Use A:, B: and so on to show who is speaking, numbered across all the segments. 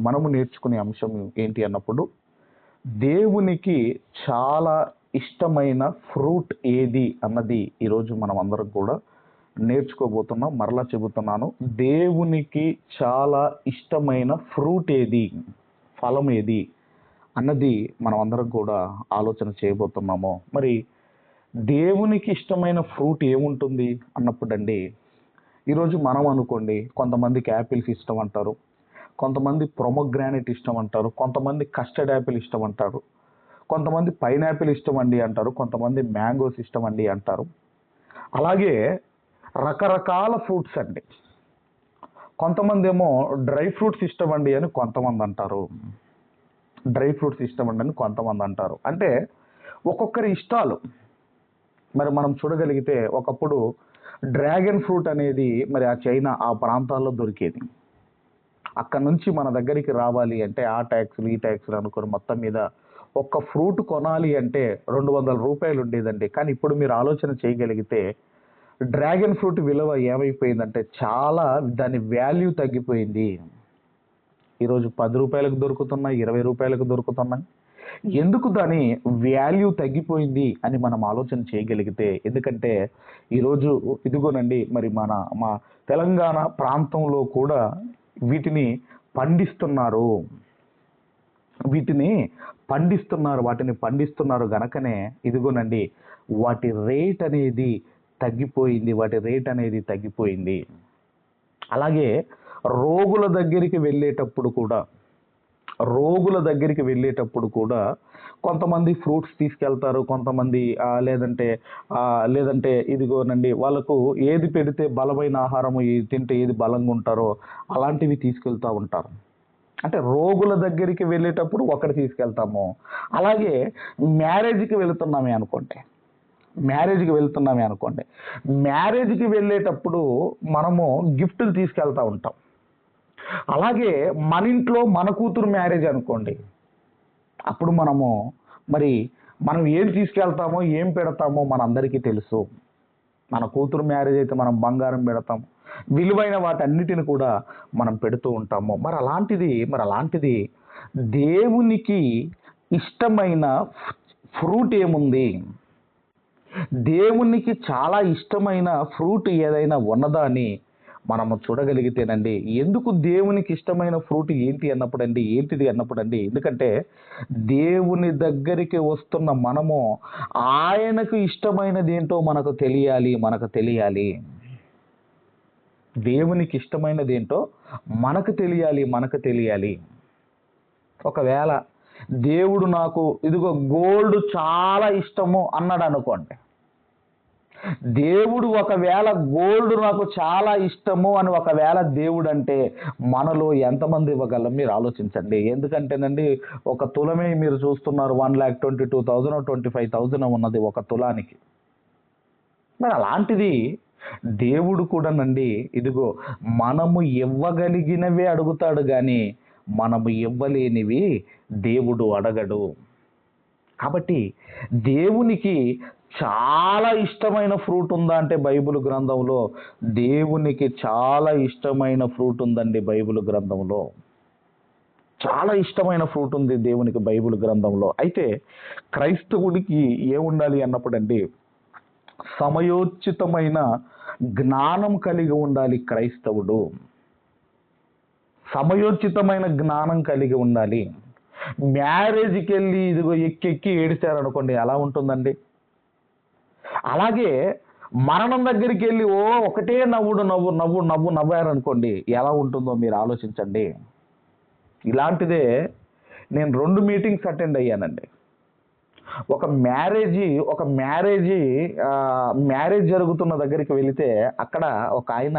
A: మనము నేర్చుకునే అంశం ఏంటి అన్నప్పుడు దేవునికి చాలా ఇష్టమైన ఫ్రూట్ ఏది అన్నది ఈరోజు మనం అందరం కూడా నేర్చుకోబోతున్నాం మరలా చెబుతున్నాను. దేవునికి చాలా ఇష్టమైన ఫ్రూట్ ఏది ఫలం ఏది అన్నది మనం అందరం కూడా ఆలోచన చేయబోతున్నాము. మరి దేవునికి ఇష్టమైన ఫ్రూట్ ఏముంటుంది అన్నప్పుడండి ఈరోజు మనం అనుకోండి కొంతమందికి యాపిల్స్ ఇష్టం అంటారు కొంతమంది ప్రొమోగ్రానైట్ ఇష్టం అంటారు కొంతమంది కస్టర్డ్ యాపిల్ ఇష్టం అంటారు కొంతమంది పైనాపిల్ ఇష్టం అండి అంటారు కొంతమంది మ్యాంగోస్ ఇష్టం అండి అంటారు. అలాగే రకరకాల ఫ్రూట్స్ అండి. కొంతమంది ఏమో డ్రై ఫ్రూట్స్ ఇష్టం అండి అని కొంతమంది అంటారు. డ్రై ఫ్రూట్స్ ఇష్టం అండి అని కొంతమంది అంటారు. అంటే ఒక్కొక్కరి ఇష్టాలు. మరి మనం చూడగలిగితే ఒకప్పుడు డ్రాగన్ ఫ్రూట్ అనేది మరి ఆ చైనా ఆ ప్రాంతాల్లో దొరికేది. అక్కడ నుంచి మన దగ్గరికి రావాలి అంటే ఆ ట్యాక్స్లు ఈ ట్యాక్స్లు అనుకుని మొత్తం మీద ఒక్క ఫ్రూట్ కొనాలి అంటే రెండు వందల రూపాయలు ఉండేదండి. కానీ ఇప్పుడు మీరు ఆలోచన చేయగలిగితే డ్రాగన్ ఫ్రూట్ విలువ ఏమైపోయిందంటే చాలా దాని వాల్యూ తగ్గిపోయింది. ఈరోజు పది రూపాయలకు దొరుకుతున్నాయి ఇరవై రూపాయలకు దొరుకుతున్నాయి. ఎందుకు దాని వాల్యూ తగ్గిపోయింది అని మనం ఆలోచన చేయగలిగితే? ఎందుకంటే ఈరోజు ఇదిగోనండి మరి మన మా తెలంగాణ ప్రాంతంలో కూడా వీటిని పండిస్తున్నారు. వీటిని పండిస్తున్నారు వాటిని పండిస్తున్నారు గనకనే ఇదిగోనండి వాటి రేట్ అనేది తగ్గిపోయింది వాటి రేట్ అనేది తగ్గిపోయింది. అలాగే రోగుల దగ్గరికి వెళ్ళేటప్పుడు కూడా రోగుల దగ్గరికి వెళ్ళేటప్పుడు కూడా కొంతమంది ఫ్రూట్స్ తీసుకెళ్తారు కొంతమంది లేదంటే లేదంటే ఇదిగోనండి వాళ్ళకు ఏది పెడితే బలమైన ఆహారం ఏది తింటే ఏది బలంగా ఉంటారో అలాంటివి తీసుకెళ్తూ ఉంటారు. అంటే రోగుల దగ్గరికి వెళ్ళేటప్పుడు ఒకటి తీసుకెళ్తాము. అలాగే మ్యారేజ్కి వెళుతున్నామే అనుకోండి. మ్యారేజ్కి వెళ్తున్నామే అనుకోండి. మ్యారేజ్కి వెళ్ళేటప్పుడు మనము గిఫ్ట్లు తీసుకెళ్తా ఉంటాం. అలాగే మన ఇంట్లో మన కూతురు మ్యారేజ్ అనుకోండి. అప్పుడు మనము మరి మనం ఏం తీసుకెళ్తామో ఏం పెడతామో మనందరికీ తెలుసు. మన కూతురు మ్యారేజ్ అయితే మనం బంగారం పెడతాం. విలువైన వాటన్నిటిని కూడా మనం పెడుతూ ఉంటాము. మరి అలాంటిది మరి అలాంటిది దేవునికి ఇష్టమైన ఫ్రూట్ ఏముంది? దేవునికి చాలా ఇష్టమైన ఫ్రూట్ ఏదైనా ఉన్నదా అని మనము చూడగలిగితేనండి ఎందుకు దేవునికి ఇష్టమైన ఫ్రూట్ ఏంటి అన్నప్పుడండి ఏంటిది అన్నప్పుడండి ఎందుకంటే దేవుని దగ్గరికి వస్తున్న మనము ఆయనకు ఇష్టమైనది ఏంటో మనకు తెలియాలి మనకు తెలియాలి. దేవునికి ఇష్టమైనది ఏంటో మనకు తెలియాలి మనకు తెలియాలి. ఒకవేళ దేవుడు నాకు ఇదిగో గోల్డ్ చాలా ఇష్టము అన్నాడు అనుకోండి దేవుడు ఒకవేళ గోల్డ్ నాకు చాలా ఇష్టము అని ఒకవేళ దేవుడు అంటే మనలో ఎంతమంది ఇవ్వగలం? మీరు ఆలోచించండి. ఎందుకంటేనండి ఒక తులమే మీరు చూస్తున్నారు one lakh twenty two thousand twenty five thousand ఉన్నది ఒక తులానికి. మరి అలాంటిది దేవుడు కూడానండి ఇదిగో మనము ఇవ్వగలిగినవే అడుగుతాడు కానీ మనము ఇవ్వలేనివి దేవుడు అడగడు. కాబట్టి దేవునికి చాలా ఇష్టమైన ఫ్రూట్ ఉందా అంటే బైబిల్ గ్రంథంలో? దేవునికి చాలా ఇష్టమైన ఫ్రూట్ ఉందండి బైబిల్ గ్రంథంలో. చాలా ఇష్టమైన ఫ్రూట్ ఉంది దేవునికి బైబిల్ గ్రంథంలో. అయితే క్రైస్తవుడికి ఏముండాలి అన్నప్పుడండి సమయోచితమైన జ్ఞానం కలిగి ఉండాలి క్రైస్తవుడు. సమయోచితమైన జ్ఞానం కలిగి ఉండాలి. మ్యారేజ్కి వెళ్ళి ఇదిగో ఎక్కెక్కి ఏడిచారనుకోండి ఎలా ఉంటుందండి? అలాగే మరణం దగ్గరికి వెళ్ళి ఓ ఒకటే నవ్వుడు నవ్వు నవ్వు నవ్వు నవ్వారనుకోండి ఎలా ఉంటుందో మీరు ఆలోచించండి. ఇలాంటిదే నేను రెండు మీటింగ్స్ అటెండ్ అయ్యానండి. ఒక మ్యారేజీ ఒక మ్యారేజీ మ్యారేజ్ జరుగుతున్న దగ్గరికి వెళితే అక్కడ ఒక ఆయన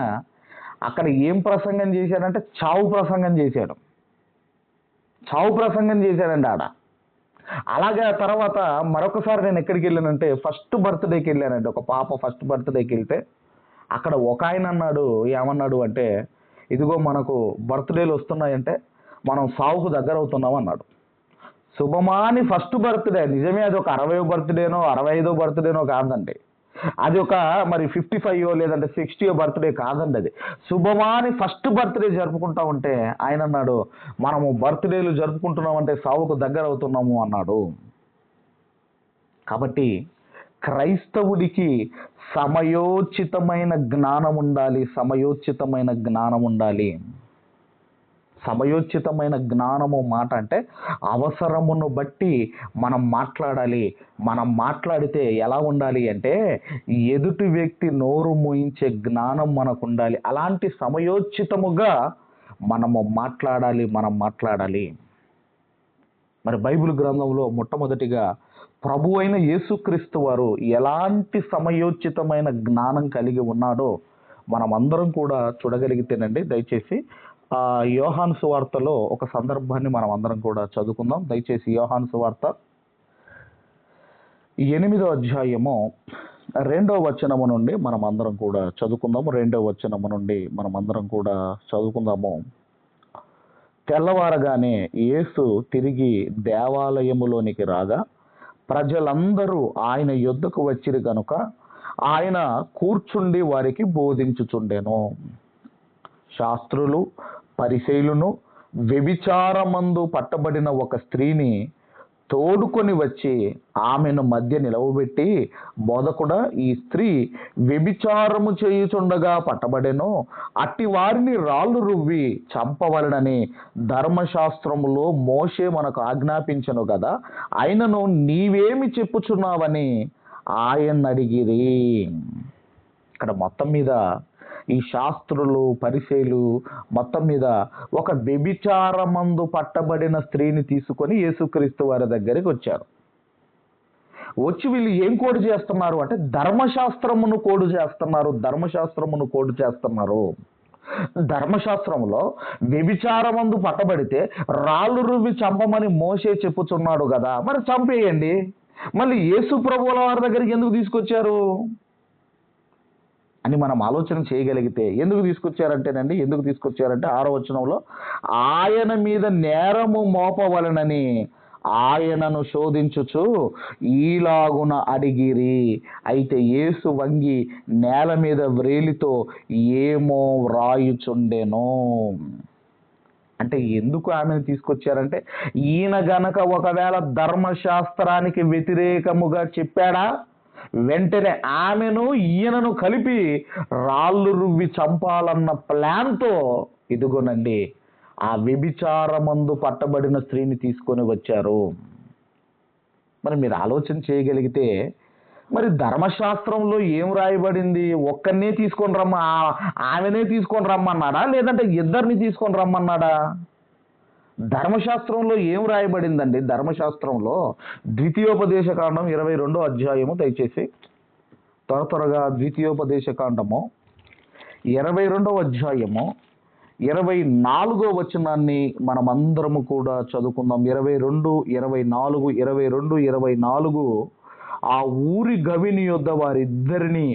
A: అక్కడ ఏం ప్రసంగం చేశాడంటే చావు ప్రసంగం చేశాడు. చావు ప్రసంగం చేశాడండి ఆడ. అలాగే తర్వాత మరొకసారి నేను ఎక్కడికి వెళ్ళానంటే ఫస్ట్ బర్త్డేకి వెళ్ళానండి. ఒక పాప ఫస్ట్ బర్త్డేకి వెళ్తే అక్కడ ఒక ఆయన అన్నాడు ఏమన్నాడు అంటే ఇదిగో మనకు బర్త్డేలు వస్తున్నాయంటే మనం సావుకు దగ్గర అవుతున్నాం అన్నాడు. శుభమాని ఫస్ట్ బర్త్డే నిజమే అది ఒక అరవై బర్త్డేనో అరవై ఐదో బర్త్డేనో కాదండి. అది ఒక మరి ఫిఫ్టీ ఫైవ్ లేదంటే సిక్స్టీ బర్త్డే కాదండి అది. శుభమాని ఫస్ట్ బర్త్డే జరుపుకుంటా ఉంటే ఆయన అన్నాడు మనము బర్త్డేలు జరుపుకుంటున్నామంటే సావుకు దగ్గర అవుతున్నాము అన్నాడు. కాబట్టి క్రైస్తవుడికి సమయోచితమైన జ్ఞానం ఉండాలి సమయోచితమైన జ్ఞానం ఉండాలి. సమయోచితమైన జ్ఞానము మాట అంటే అవసరమును బట్టి మనం మాట్లాడాలి. మనం మాట్లాడితే ఎలా ఉండాలి అంటే ఎదుటి వ్యక్తి నోరు మోయించే జ్ఞానం మనకు ఉండాలి అలాంటి సమయోచితముగా మనము మాట్లాడాలి మనం మాట్లాడాలి. మరి బైబిల్ గ్రంథంలో మొట్టమొదటిగా ప్రభు అయిన యేసుక్రీస్తు వారు ఎలాంటి సమయోచితమైన జ్ఞానం కలిగి ఉన్నాడో మనం అందరం కూడా చూడగలిగితేనండి. దయచేసి ఆ యోహాను సువార్తలో ఒక సందర్భాన్ని మనం అందరం కూడా చదువుకుందాం. దయచేసి యోహాన్ సువార్త ఎనిమిదో అధ్యాయము రెండో వచనము నుండి మనం అందరం కూడా చదువుకుందాము. రెండో వచనము నుండి మనం అందరం కూడా చదువుకుందాము. తెల్లవారగానే యేసు తిరిగి దేవాలయములోనికి రాగా ప్రజలందరూ ఆయన యుద్ధకు వచ్చిరు గనుక ఆయన కూర్చుండి వారికి బోధించుచుండెను. శాస్త్రులు పరిశైలును వ్యభిచారమందు పట్టబడిన ఒక స్త్రీని తోడుకొని వచ్చి ఆమెను మధ్య నిలవబెట్టి బోధకుడ ఈ స్త్రీ వ్యభిచారము చేయుచుండగా పట్టబడెను. అట్టి వారిని రాళ్ళు రువ్వి చంపవలనని ధర్మశాస్త్రములో మోషే మనకు ఆజ్ఞాపించను కదా ఆయనను నీవేమి చెప్పుచున్నావని ఆయన అడిగిరి. ఇక్కడ మొత్తం మీద ఈ శాస్త్రులు పరిశీలు మొత్తం మీద ఒక వ్యభిచారమందు పట్టబడిన స్త్రీని తీసుకొని యేసుక్రీస్తు వారి దగ్గరికి వచ్చారు. వచ్చి వీళ్ళు ఏం కోడు చేస్తున్నారు అంటే ధర్మశాస్త్రమును కోడు చేస్తున్నారు ధర్మశాస్త్రమును కోడు చేస్తున్నారు. ధర్మశాస్త్రంలో వ్యభిచారమందు పట్టబడితే రాళ్ళు రువి చంపమని మోసే చెప్పుచున్నాడు కదా మరి చంపేయండి. మళ్ళీ యేసు ప్రభువుల వారి దగ్గరికి ఎందుకు తీసుకొచ్చారు? అని మనం ఆలోచన చేయగలిగితే ఎందుకు తీసుకొచ్చారంటేనండి ఎందుకు తీసుకొచ్చారంటే ఆరో వచనంలో ఆయన మీద నేరము మోపవలనని ఆయనను శోధించుచు ఈలాగున అడిగిరి. అయితే యేసు వంగి నేల మీద వ్రేలితో ఏమో వ్రాయుచుండెను. అంటే ఎందుకు ఆమెను తీసుకొచ్చారంటే ఈయన గనక ఒకవేళ ధర్మశాస్త్రానికి వ్యతిరేకముగా చెప్పాడా? వెంటనే ఆమెను ఈయనను కలిపి రాళ్ళు రువ్వి చంపాలన్న ప్లాన్తో ఇదిగోనండి ఆ వ్యభిచారమందు పట్టబడిన స్త్రీని తీసుకొని వచ్చారు. మరి మీరు ఆలోచన చేయగలిగితే మరి ధర్మశాస్త్రంలో ఏం రాయబడింది? ఒక్కనే తీసుకొని రమ్మ ఆమెనే తీసుకొని రమ్మన్నాడా? లేదంటే ఇద్దరిని తీసుకొని రమ్మన్నాడా? ధర్మశాస్త్రంలో ఏం రాయబడిందండి? ధర్మశాస్త్రంలో ద్వితీయోపదేశ కాండం ఇరవై రెండో అధ్యాయము దయచేసి త్వర త్వరగా ద్వితీయోపదేశ కాండము ఇరవై రెండవ అధ్యాయము ఇరవై నాలుగో వచనాన్ని మనమందరము కూడా చదువుకుందాం. ఇరవై రెండు ఇరవై నాలుగు ఇరవై రెండు ఇరవై నాలుగు ఆ ఊరి గవిని యొద్ద వారిద్దరిని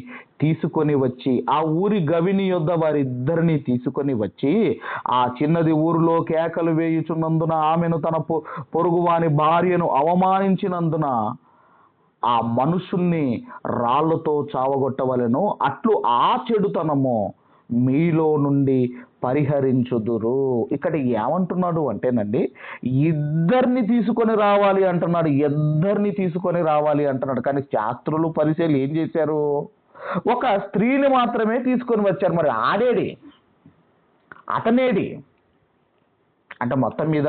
A: తీసుకొని వచ్చి ఆ ఊరి గవిని యొద్ద వారిద్దరిని తీసుకొని వచ్చి ఆ చిన్నది ఊరిలో కేకలు వేయుచున్నందున ఆమెను తన పొ- పొరుగువాని భార్యను అవమానించినందున ఆ మనుషుల్ని రాళ్ళతో చావగొట్టవలెను. అట్లు ఆ చెడుతనము మీలో నుండి పరిహరించుదురు. ఇక్కడ ఏమంటున్నాడు అంటేనండి ఇద్దరిని తీసుకొని రావాలి అంటున్నాడు ఇద్దరిని తీసుకొని రావాలి అంటున్నాడు. కానీ శాస్త్రులు పరిశీలి ఏం చేశారు? ఒక స్త్రీని మాత్రమే తీసుకొని వచ్చారు. మరి ఆడేడి అతనేడి అంటే మొత్తం మీద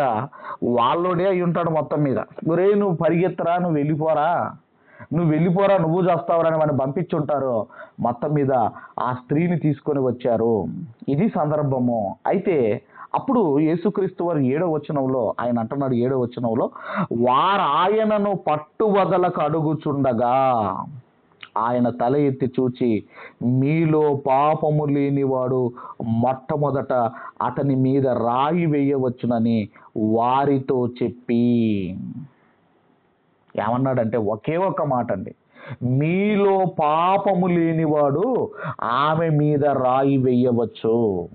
A: వాళ్ళోడే అయి ఉంటాడు మొత్తం మీద. ఒరే నువ్వు పరిగెత్తరా నువ్వు వెళ్ళిపోరా. నువ్వు వెళ్ళిపోరా నువ్వు చేస్తావురా అని మనం పంపించుంటారు. మొత్తం మీద ఆ స్త్రీని తీసుకొని వచ్చారు. ఇది సందర్భము. అయితే అప్పుడు యేసుక్రీస్తు వారు ఏడో వచనంలో ఆయన అంటున్నాడు ఏడో వచనంలో వారు ఆయనను పట్టువదలకు అడుగుచుండగా ఆయన తల ఎత్తి చూచి మీలో పాపము లేనివాడు మొట్టమొదట అతని మీద రాయి వేయవచ్చునని వారితో చెప్పి. ఏమన్నాడంటే ఒకే ఒక్క మాట అండి మీలో పాపము లేనివాడు ఆమె మీద రాయి వేయవచ్చు.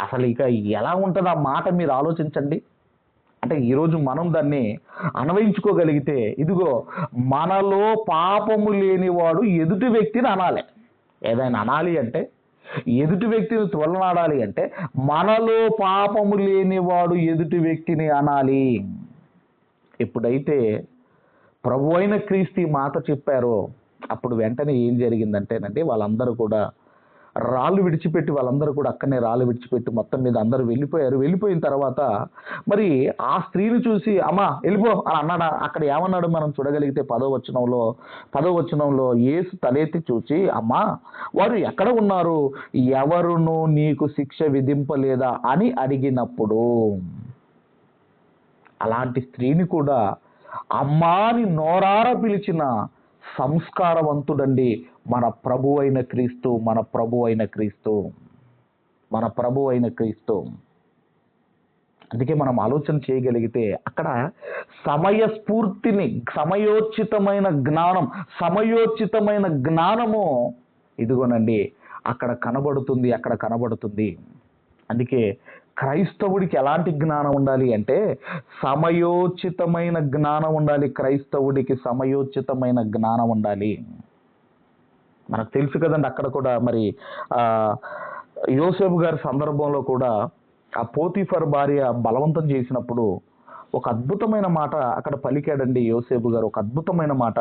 A: అసలు ఇక ఎలా ఉంటుంది ఆ మాట మీరు ఆలోచించండి. అంటే ఈరోజు మనం దాన్ని అన్వయించుకోగలిగితే ఇదిగో మనలో పాపము లేనివాడు ఎదుటి వ్యక్తిని అనాలి. ఏదైనా అనాలి అంటే ఎదుటి వ్యక్తిని తొలనాడాలి అంటే మనలో పాపము లేనివాడు ఎదుటి వ్యక్తిని అనాలి. ఎప్పుడైతే ప్రభు అయిన క్రీస్తు మాట చెప్పారో అప్పుడు వెంటనే ఏం జరిగిందంటేనండి వాళ్ళందరూ కూడా రాళ్ళు విడిచిపెట్టి వాళ్ళందరూ కూడా అక్కడనే రాళ్ళు విడిచిపెట్టి మొత్తం మీద అందరూ వెళ్ళిపోయారు. వెళ్ళిపోయిన తర్వాత మరి ఆ స్త్రీని చూసి అమ్మా వెళ్ళిపో అని అన్నాడా. అక్కడ ఏమన్నాడు మనం చూడగలిగితే పదో వచనంలో పదో వచనంలో ఏసు తలెత్తి చూసి అమ్మా వారు ఎక్కడ ఉన్నారు? ఎవరును నీకు శిక్ష విధింపలేదా? అని అడిగినప్పుడు అలాంటి స్త్రీని కూడా అమ్మాని నోరార పిలిచిన సంస్కారవంతుడండి. మన ప్రభు అయిన క్రీస్తు మన ప్రభు అయిన క్రీస్తు మన ప్రభు అయిన క్రీస్తు. అందుకే మనం ఆలోచన చేయగలిగితే అక్కడ సమయస్ఫూర్తిని సమయోచితమైన జ్ఞానం సమయోచితమైన జ్ఞానము ఇదిగోనండి అక్కడ కనబడుతుంది అక్కడ కనబడుతుంది. అందుకే క్రైస్తవుడికి ఎలాంటి జ్ఞానం ఉండాలి అంటే సమయోచితమైన జ్ఞానం ఉండాలి క్రైస్తవుడికి సమయోచితమైన జ్ఞానం ఉండాలి. మనకు తెలుసు కదండి అక్కడ కూడా మరి యోసేఫ్ యోసేపు గారి సందర్భంలో కూడా ఆ పోతీఫర్ భార్య బలవంతం చేసినప్పుడు ఒక అద్భుతమైన మాట అక్కడ పలికాడండి యోసేపు గారు. ఒక అద్భుతమైన మాట.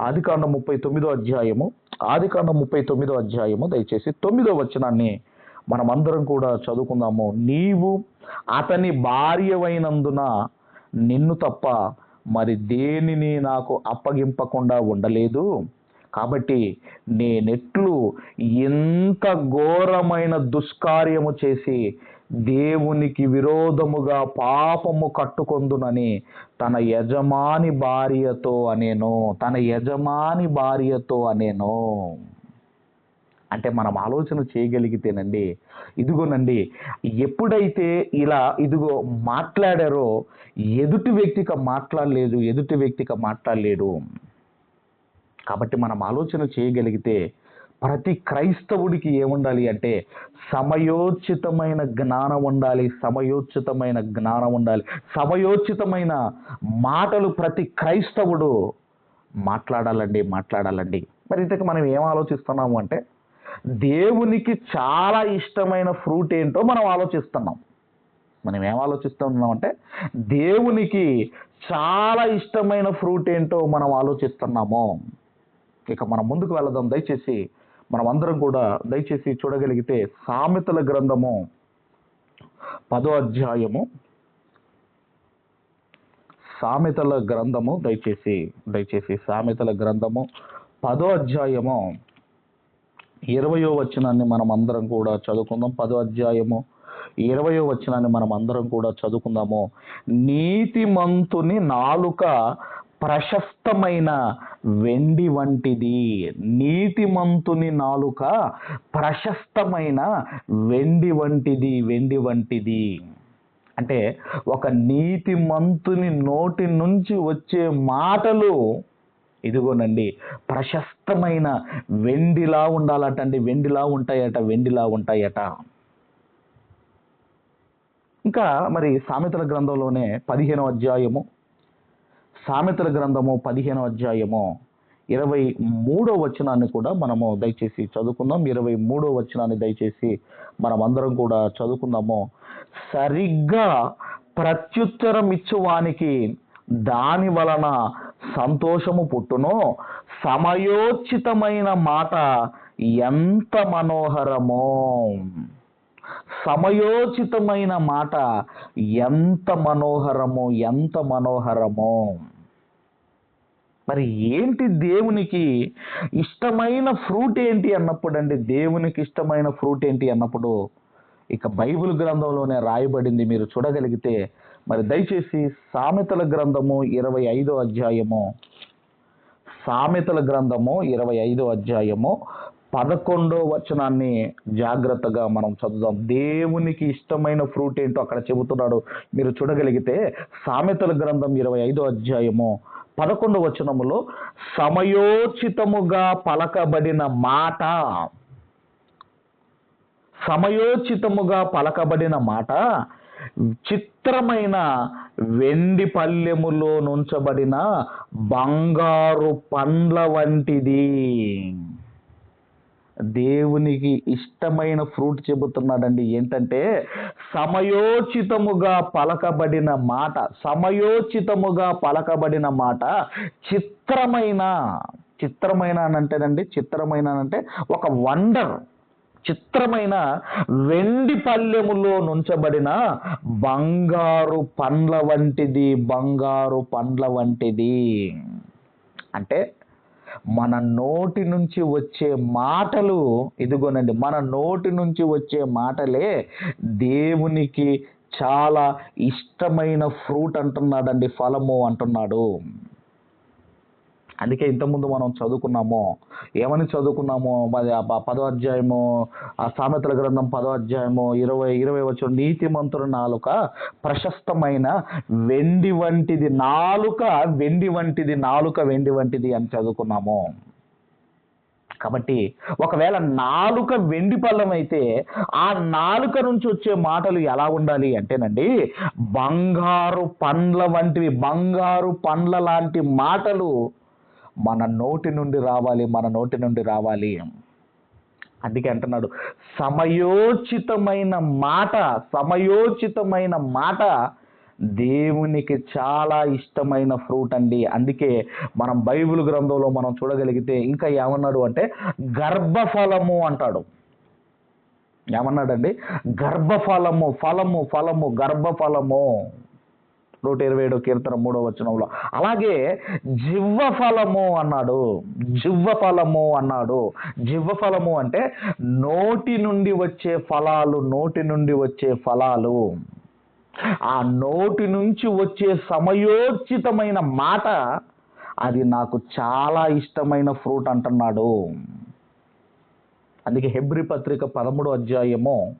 A: ఆదికాండం ముప్పై తొమ్మిదో అధ్యాయము ఆదికాండం ముప్పై తొమ్మిదో అధ్యాయము దయచేసి తొమ్మిదో వచనాన్ని మనమందరం కూడా చదువుకుందాము. నీవు అతని భార్యవైనందున నిన్ను తప్ప మరి దేనిని నాకు అప్పగింపకుండా ఉండలేదు? కాబట్టి నేనెట్లు ఎంత ఘోరమైన దుష్కార్యము చేసి దేవునికి విరోధముగా పాపము కట్టుకొందునని తన యజమాని భార్యతో అనేను తన యజమాని భార్యతో అనేను. అంటే మనం ఆలోచన చేయగలిగితేనండి ఇదిగోనండి ఎప్పుడైతే ఇలా ఇదిగో మాట్లాడారో ఎదుటి వ్యక్తిగా మాట్లాడలేదు ఎదుటి వ్యక్తిగా మాట్లాడలేడు. కాబట్టి మనం ఆలోచన చేయగలిగితే ప్రతి క్రైస్తవుడికి ఏముండాలి అంటే సమయోచితమైన జ్ఞానం ఉండాలి సమయోచితమైన జ్ఞానం ఉండాలి. సమయోచితమైన మాటలు ప్రతి క్రైస్తవుడు మాట్లాడాలండి మాట్లాడాలండి. మరి ఇంతకు మనం ఏం ఆలోచిస్తున్నాము అంటే దేవునికి చాలా ఇష్టమైన ఫ్రూట్ ఏంటో మనం ఆలోచిస్తున్నాం. మనం ఏం ఆలోచిస్తున్నాం అంటే దేవునికి చాలా ఇష్టమైన ఫ్రూట్ ఏంటో మనం ఆలోచిస్తున్నాము. ఇక మనం ముందుకు వెళదాం. దయచేసి మనం అందరం కూడా దయచేసి చూడగలిగితే సామెతల గ్రంథము పదో అధ్యాయము. సామెతల గ్రంథము దయచేసి దయచేసి సామెతల గ్రంథము పదో అధ్యాయము. ఇరవయో వచనాన్ని మనం అందరం కూడా చదువుకుందాం. పదో అధ్యాయము ఇరవయో వచనాన్ని మనం అందరం కూడా చదువుకుందాము. నీతిమంతుని నాలుక ప్రశస్తమైన వెండి వంటిది నీతిమంతుని నాలుక ప్రశస్తమైన వెండి వంటిది వెండి వంటిది. అంటే ఒక నీతిమంతుని నోటి నుంచి వచ్చే మాటలు ఇదిగోనండి ప్రశస్తమైన వెండిలా ఉండాలటండి వెండిలా ఉంటాయట వెండిలా ఉంటాయట. ఇంకా మరి సామెతల గ్రంథంలోనే పదిహేనో అధ్యాయము సామెతల గ్రంథము పదిహేనో అధ్యాయము ఇరవై మూడో వచనాన్ని కూడా మనము దయచేసి చదువుకుందాం. ఇరవై మూడో వచనాన్ని దయచేసి మనం అందరం కూడా చదువుకుందాము. సరిగ్గా ప్రత్యుత్తరం ఇచ్చువానికి దాని వలన సంతోషము పుట్టును. సమయోచితమైన మాట ఎంత మనోహరమో. సమయోచితమైన మాట ఎంత మనోహరమో ఎంత మనోహరమో. మరి ఏంటి దేవునికి ఇష్టమైన ఫ్రూట్ ఏంటి అన్నప్పుడు అండి దేవునికి ఇష్టమైన ఫ్రూట్ ఏంటి అన్నప్పుడు ఇక బైబిల్ గ్రంథంలోనే రాయబడింది మీరు చూడగలిగితే. మరి దయచేసి సామెతల గ్రంథము ఇరవై ఐదో అధ్యాయము. సామెతల గ్రంథము ఇరవై ఐదో అధ్యాయము పదకొండో వచనాన్ని జాగ్రత్తగా మనం చదువుదాం. దేవునికి ఇష్టమైన ఫ్రూట్ ఏంటో అక్కడ చెబుతున్నాడు. మీరు చూడగలిగితే సామెతల గ్రంథం ఇరవై ఐదో అధ్యాయము పదకొండు వచనములో సమయోచితముగా పలకబడిన మాట. సమయోచితముగా పలకబడిన మాట చిత్రమైన వెండి పల్లెములో నుంచబడిన బంగారు పండ్ల వంటిది. దేవునికి ఇష్టమైన ఫ్రూట్ చెబుతున్నాడండి. ఏంటంటే సమయోచితముగా పలకబడిన మాట సమయోచితముగా పలకబడిన మాట చిత్రమైన చిత్రమైన అని అంటేనండి చిత్రమైన అని అంటే ఒక వండర్ చిత్రమైన వెండి పల్లెములో నుంచబడిన బంగారు పండ్ల వంటిది బంగారు పండ్ల వంటిది. అంటే మన నోటి నుంచి వచ్చే మాటలు ఇదిగోనండి మన నోటి నుంచి వచ్చే మాటలే దేవునికి చాలా ఇష్టమైన ఫ్రూట్ అంటున్నాడండి ఫలము అంటున్నాడు. అందుకే ఇంతకుముందు మనం చదువుకున్నాము ఏమని చదువుకున్నాము మరి పదో అధ్యాయము ఆ సామెతల గ్రంథం పదో అధ్యాయము ఇరవై ఇరవై వచ్చిన నీతిమంతుల నాలుక ప్రశస్తమైన వెండి వంటిది నాలుక వెండి వంటిది నాలుక వెండి వంటిది అని చదువుకున్నాము. కాబట్టి ఒకవేళ నాలుక వెండి పళ్ళం అయితే ఆ నాలుక నుంచి వచ్చే మాటలు ఎలా ఉండాలి అంటేనండి బంగారు పండ్ల వంటివి బంగారు పండ్ల లాంటి మాటలు మన నోటి నుండి రావాలి మన నోటి నుండి రావాలి అందుకే అంటున్నాడు సమయోచితమైన మాట సమయోచితమైన మాట దేవునికి చాలా ఇష్టమైన ఫ్రూట్ అండి. అందుకే మనం బైబిల్ గ్రంథంలో మనం చూడగలిగితే ఇంకా ఏమన్నాడు అంటే గర్భఫలము అంటాడు. ఏమన్నాడండి? గర్భఫలము ఫలము ఫలము గర్భఫలము. నూట ఇరవై ఏడో కీర్తన మూడో వచనంలో. అలాగే జివ్వ ఫలము అన్నాడు. జివ్వ ఫలము అన్నాడు. జివ్వ ఫలము అంటే నోటి నుండి వచ్చే ఫలాలు నోటి నుండి వచ్చే ఫలాలు. ఆ నోటి నుంచి వచ్చే సమయోచితమైన మాట అది నాకు చాలా ఇష్టమైన ఫ్రూట్ అంటున్నాడు. అందుకే హెబ్రి పత్రిక పదమూడో అధ్యాయము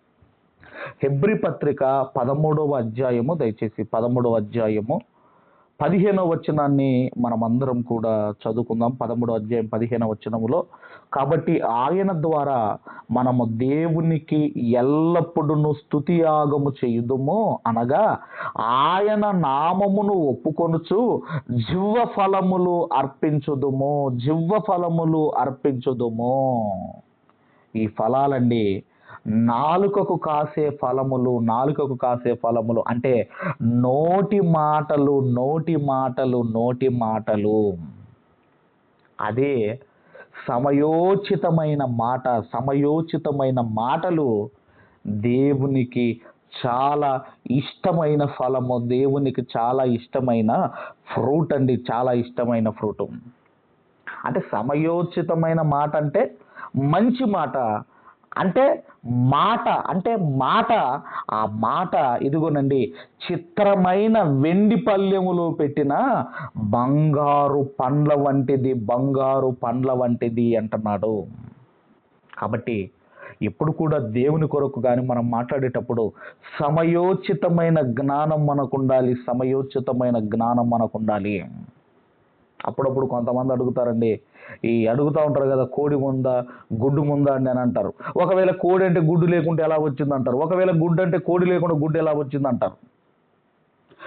A: హెబ్రి పత్రిక పదమూడవ అధ్యాయము దయచేసి పదమూడవ అధ్యాయము పదిహేనవ వచనాన్ని మనమందరం కూడా చదువుకుందాం. పదమూడవ అధ్యాయం పదిహేనవ వచనములో కాబట్టి ఆయన ద్వారా మనము దేవునికి ఎల్లప్పుడూ స్థుతియాగము చేయుదుము అనగా ఆయన నామమును ఒప్పుకొనుచు జివ్వ ఫలములు అర్పించుదుము జివ్వ ఫలములు అర్పించుదుము. ఈ ఫలాలండి నాలుకకు కాసే ఫలములు నాలుకకు కాసే ఫలములు అంటే నోటి మాటలు నోటి మాటలు నోటి మాటలు. అదే సమయోచితమైన మాట సమయోచితమైన మాటలు దేవునికి చాలా ఇష్టమైన ఫలము దేవునికి చాలా ఇష్టమైన ఫ్రూట్ అండి చాలా ఇష్టమైన ఫ్రూట్. అంటే సమయోచితమైన మాట అంటే మంచి మాట. అంటే మాట అంటే మాట ఆ మాట ఇదిగోనండి చిత్రమైన వెండి పల్లెములో పెట్టిన బంగారు పండ్ల వంటిది బంగారు పండ్ల వంటిది అంటున్నాడు. కాబట్టి ఎప్పుడు కూడా దేవుని కొరకు కానీ మనం మాట్లాడేటప్పుడు సమయోచితమైన జ్ఞానం మనకు ఉండాలి సమయోచితమైన జ్ఞానం మనకు ఉండాలి. అప్పుడప్పుడు కొంతమంది అడుగుతారండి ఈ అడుగుతూ ఉంటారు కదా కోడి ముందా గుడ్డు ముందా అండి అని అంటారు. ఒకవేళ కోడి అంటే గుడ్డు లేకుంటే ఎలా వచ్చింది అంటారు. ఒకవేళ గుడ్డు అంటే కోడి లేకుండా గుడ్డు ఎలా వచ్చింది అంటారు.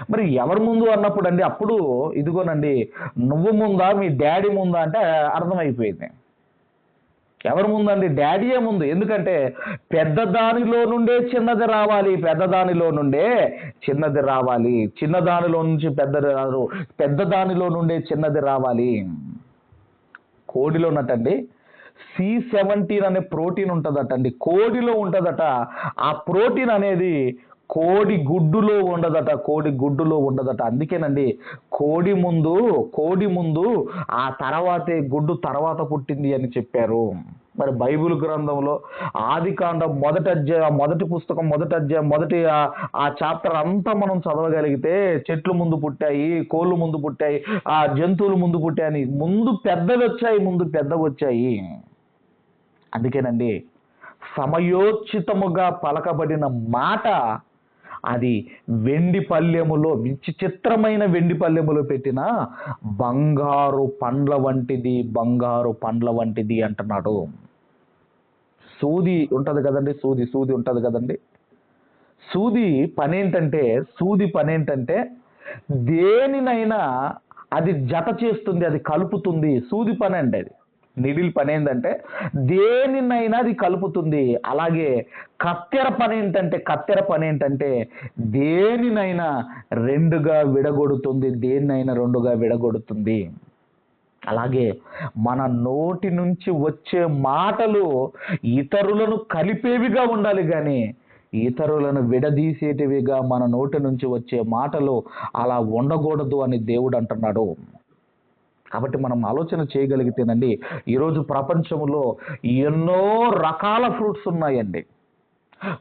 A: మరి ఎవరి ముందు అన్నప్పుడు అండి అప్పుడు ఇదిగోనండి నువ్వు ముందా మీ డాడీ ముందా అంటే అర్థమైపోయింది. ఎవరి ముందండి? డాడీయే ముందు. ఎందుకంటే పెద్ద దానిలో నుండే చిన్నది రావాలి పెద్ద దానిలో నుండే చిన్నది రావాలి. చిన్న దానిలో నుంచి పెద్దది రాదు పెద్ద దానిలో నుండే చిన్నది రావాలి. కోడిలో ఉన్నట్టండి. సి సెవెంటీన్ అనే ప్రోటీన్ ఉంటుందట అండి కోడిలో ఉంటుందట. ఆ ప్రోటీన్ అనేది కోడి గుడ్డులో ఉండదట కోడి గుడ్డులో ఉండదట. అందుకేనండి కోడి ముందు కోడి ముందు ఆ తర్వాతే గుడ్డు తర్వాత పుట్టింది అని చెప్పారు. మరి బైబిల్ గ్రంథంలో ఆది కాండం మొదటి అధ్యాయం మొదటి పుస్తకం మొదటి అధ్యాయం మొదటి ఆ- ఆ చాప్టర్ అంతా మనం చదవగలిగితే చెట్లు ముందు పుట్టాయి కోళ్ళు ముందు పుట్టాయి ఆ జంతువులు ముందు పుట్టాయని. ముందు పెద్దవి వచ్చాయి ముందు పెద్దవి వచ్చాయి. అందుకేనండి సమయోచితముగా పలకబడిన మాట అది వెండి పల్లెములో విచిత్రమైన వెండి పల్లెములో పెట్టిన బంగారు పండ్ల వంటిది బంగారు పండ్ల వంటిది అంటున్నాడు. సూది ఉంటుంది కదండి సూది సూది ఉంటుంది కదండి. సూది పని ఏంటంటే సూది పని ఏంటంటే దేనినైనా అది జత చేస్తుంది అది కలుపుతుంది. సూది పని అండి అది. నిడిల్ పని ఏంటంటే దేనినైనా అది కలుపుతుంది. అలాగే కత్తెర పని ఏంటంటే కత్తెర పని ఏంటంటే దేనినైనా రెండుగా విడగొడుతుంది దేన్నైనా రెండుగా విడగొడుతుంది. అలాగే మన నోటి నుంచి వచ్చే మాటలు ఇతరులను కలిపేవిగా ఉండాలి కానీ ఇతరులను విడదీసేటివిగా మన నోటి నుంచి వచ్చే మాటలు అలా ఉండకూడదు అని దేవుడు అంటున్నాడు. కాబట్టి మనం ఆలోచన చేయగలిగితేనండి ఈరోజు ప్రపంచంలో ఎన్నో రకాల ఫ్రూట్స్ ఉన్నాయండి.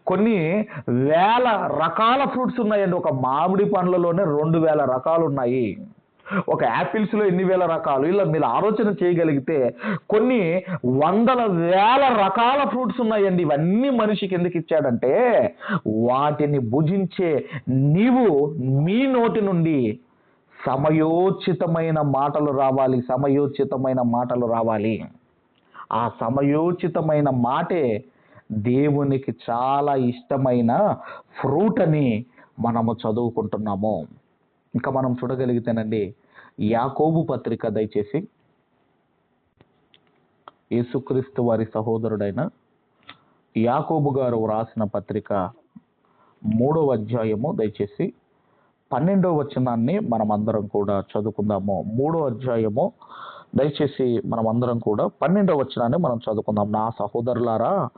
A: కొన్ని వేల రకాల ఫ్రూట్స్ ఉన్నాయండి. ఒక మామిడి పండ్లలోనే రెండు వేల రకాలు ఉన్నాయి. ఒక యాపిల్స్లో ఎన్ని వేల రకాలు? ఇలా మీరు ఆలోచన చేయగలిగితే కొన్ని వందల వేల రకాల ఫ్రూట్స్ ఉన్నాయండి. ఇవన్నీ మనిషికి ఎందుకు ఇచ్చాడంటే వాటిని భుజించే నీవు మీ నోటి నుండి సమయోచితమైన మాటలు రావాలి సమయోచితమైన మాటలు రావాలి. ఆ సమయోచితమైన మాటే దేవునికి చాలా ఇష్టమైన ఫ్రూట్ అని మనము చదువుకుంటున్నాము. ఇంకా మనం చూడగలిగితేనండి యాకోబు పత్రిక దయచేసి యేసుక్రీస్తు వారి సహోదరుడైన యాకోబు గారు రాసిన పత్రిక మూడవ అధ్యాయము దయచేసి పన్నెండవ వచనాన్ని మనం అందరం కూడా చదువుకుందాము. మూడో అధ్యాయము దయచేసి మనం అందరం కూడా పన్నెండవ వచనాన్ని మనం చదువుకుందాం. నా సహోదరులారా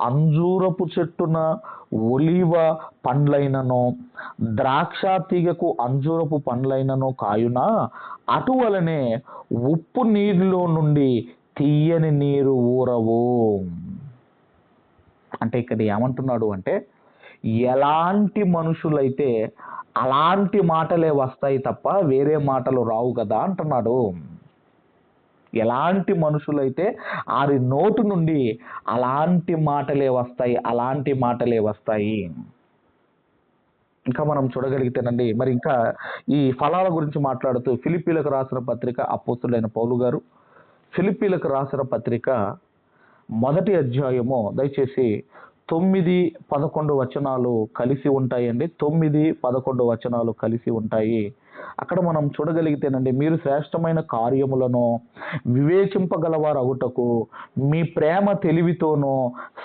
A: అంజూరపు చెట్టున ఒలివ పండ్లైనను ద్రాక్ష తీగకు అంజూరపు పండ్లైనను కాయున? అటువలనే ఉప్పు నీరులో నుండి తీయని నీరు ఊరవు. అంటే ఇక్కడ ఏమంటున్నాడు అంటే ఎలాంటి మనుషులైతే అలాంటి మాటలే వస్తాయి తప్ప వేరే మాటలు రావు కదా అంటున్నాడు. ఎలాంటి మనుషులైతే వారి నోటు నుండి అలాంటి మాటలే వస్తాయి అలాంటి మాటలే వస్తాయి. ఇంకా మనం చూడగలిగితేనండి మరి ఇంకా ఈ ఫలాల గురించి మాట్లాడుతూ ఫిలిపీలకు రాసిన పత్రిక అపోస్తులైన పౌలు గారు. ఫిలిపీలకు రాసిన పత్రిక మొదటి అధ్యాయము దయచేసి తొమ్మిది పదకొండు వచనాలు కలిసి ఉంటాయండి. తొమ్మిది పదకొండు వచనాలు కలిసి ఉంటాయి. అక్కడ మనం చూడగలిగితేనండి మీరు శ్రేష్టమైన కార్యములను వివేచింపగలవారు అవుటకు మీ ప్రేమ తెలివితోనో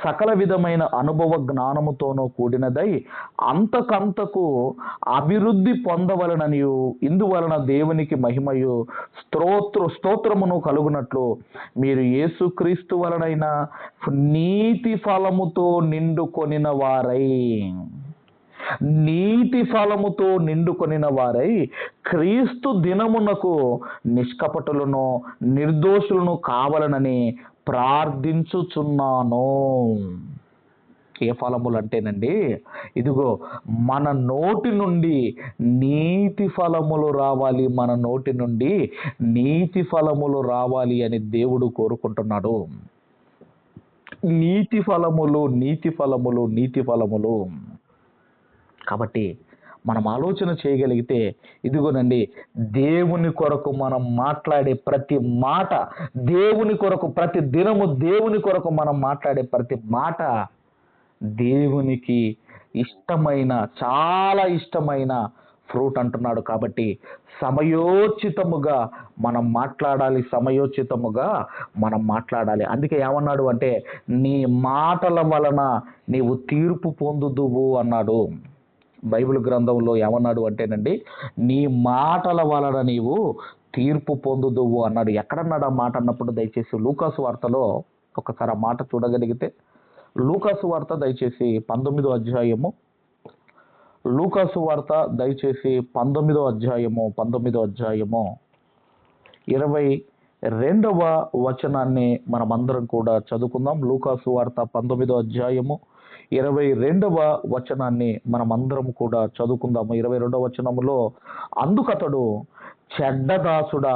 A: సకల విధమైన అనుభవ జ్ఞానముతోనో కూడినదై అంతకంతకు అభివృద్ధి పొందవలననియు ఇందువలన దేవునికి మహిమయు స్తోత్ర స్తోత్రమును కలుగునట్లు మీరు యేసుక్రీస్తు వలనైనా నీతి ఫలముతో నిండుకొనిన వారై నీతి ఫలముతో నిండుకొనిన వారై క్రీస్తు దినమునకు నిష్కపటులను నిర్దోషులను కావాలనని ప్రార్థించుచున్నాను. ఏ ఫలములు అంటేనండి ఇదిగో మన నోటి నుండి నీతి ఫలములు రావాలి మన నోటి నుండి నీతి ఫలములు రావాలి అని దేవుడు కోరుకుంటున్నాడు. నీతి ఫలములు నీతి ఫలములు నీతి ఫలములు. కాబట్టి మనం ఆలోచన చేయగలిగితే ఇదిగోనండి దేవుని కొరకు మనం మాట్లాడే ప్రతి మాట దేవుని కొరకు ప్రతి దినము దేవుని కొరకు మనం మాట్లాడే ప్రతి మాట దేవునికి ఇష్టమైన చాలా ఇష్టమైన ఫ్రూట్ అంటున్నాడు. కాబట్టి సమయోచితముగా మనం మాట్లాడాలి సమయోచితముగా మనం మాట్లాడాలి. అందుకే ఏమన్నాడు అంటే నీ మాటల వలన నీవు తీర్పు పొందుదువు అన్నాడు. బైబిల్ గ్రంథంలో ఏమన్నాడు అంటేనండి నీ మాటల వలన నీవు తీర్పు పొందుదువు అన్నాడు. ఎక్కడన్నాడు ఆ మాట అన్నప్పుడు దయచేసి లూకాసు వార్తలో ఒకసారి ఆ మాట చూడగలిగితే? లూకాసు వార్త దయచేసి పంతొమ్మిదో అధ్యాయము. లూకాసు వార్త దయచేసి పంతొమ్మిదో అధ్యాయము పంతొమ్మిదో అధ్యాయము. ఇరవై రెండవ వచనాన్ని మనమందరం కూడా చదువుకుందాం. లూకాసు వార్త పంతొమ్మిదో అధ్యాయము. ఇరవై రెండవ వచనాన్ని మనమందరం కూడా చదువుకుందాము. ఇరవై రెండవ వచనములో అందుకతడు చెడ్డదాసుడా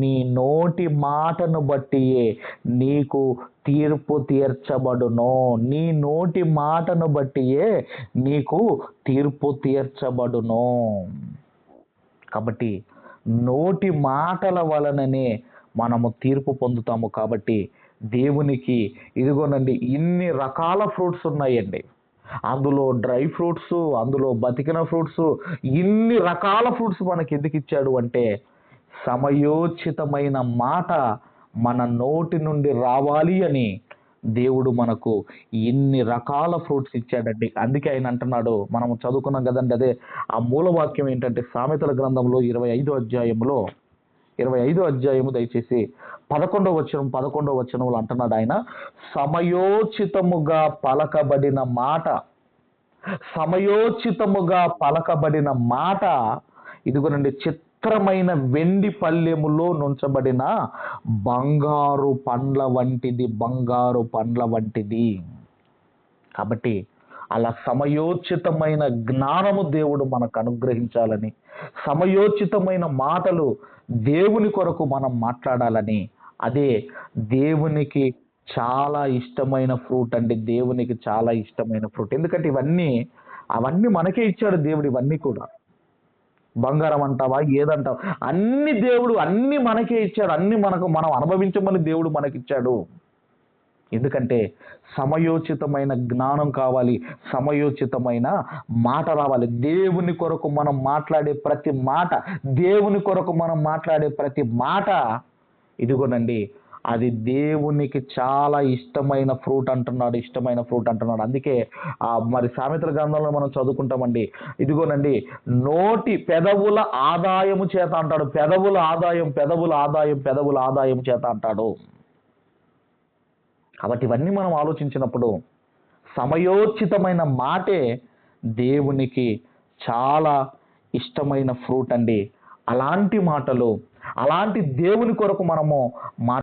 A: నీ నోటి మాటను బట్టియే నీకు తీర్పు తీర్చబడును. నీ నోటి మాటను బట్టియే నీకు తీర్పు తీర్చబడును. కాబట్టి నోటి మాటల వలననే మనము తీర్పు పొందుతాము. కాబట్టి దేవునికి ఇదిగోనండి ఇన్ని రకాల ఫ్రూట్స్ ఉన్నాయండి. అందులో డ్రై ఫ్రూట్స్ అందులో బతికిన ఫ్రూట్స్ ఇన్ని రకాల ఫ్రూట్స్ మనకి ఎందుకు ఇచ్చాడు అంటే సమయోచితమైన మాట మన నోటి నుండి రావాలి అని దేవుడు మనకు ఇన్ని రకాల ఫ్రూట్స్ ఇచ్చాడండి. అందుకే ఆయన అంటున్నాడు మనం చదువుకున్నాం కదండి అదే ఆ మూలవాక్యం ఏంటంటే సామెతల గ్రంథంలో ఇరవై ఐదో అధ్యాయంలో ఇరవై ఐదో అధ్యాయము దయచేసి పదకొండవ వచనం పదకొండవ వచనంలో అంటున్నాడు ఆయన. సమయోచితముగా పలకబడిన మాట సమయోచితముగా పలకబడిన మాట ఇదిగోనండి చిత్రమైన వెండి పల్లెములో నుంచబడిన బంగారు పండ్ల వంటిది బంగారు పండ్ల వంటిది. కాబట్టి అలా సమయోచితమైన జ్ఞానము దేవుడు మనకు అనుగ్రహించాలని సమయోచితమైన మాటలు దేవుని కొరకు మనం మాట్లాడాలని. అదే దేవునికి చాలా ఇష్టమైన ఫ్రూట్ అండి. దేవునికి చాలా ఇష్టమైన ఫ్రూట్. ఎందుకంటే ఇవన్నీ అవన్నీ మనకే ఇచ్చాడు దేవుడు ఇవన్నీ కూడా. బంగారం అంటావా ఏదంటావా? అన్ని దేవుడు అన్ని మనకే ఇచ్చాడు. అన్ని మనకు మనం అనుభవించమని దేవుడు మనకిచ్చాడు. ఎందుకంటే సమయోచితమైన జ్ఞానం కావాలి సమయోచితమైన మాట రావాలి. దేవుని కొరకు మనం మాట్లాడే ప్రతి మాట దేవుని కొరకు మనం మాట్లాడే ప్రతి మాట ఇదిగోనండి అది దేవునికి చాలా ఇష్టమైన ఫ్రూట్ అంటున్నాడు ఇష్టమైన ఫ్రూట్ అంటున్నాడు. అందుకే ఆ మరి సామెతల గ్రంథంలో మనం చదువుకుంటామండి ఇదిగోనండి నోటి పెదవుల ఆదాయము చేత అంటాడు. పెదవుల ఆదాయం పెదవుల ఆదాయం పెదవుల ఆదాయం చేత అంటాడు. కాబట్టి ఇవన్నీ మనం ఆలోచించినప్పుడు సమయోచితమైన మాటే దేవునికి చాలా ఇష్టమైన ఫ్రూట్ అండి. అలాంటి మాటలు అలాంటి దేవుని కొరకు మనము మా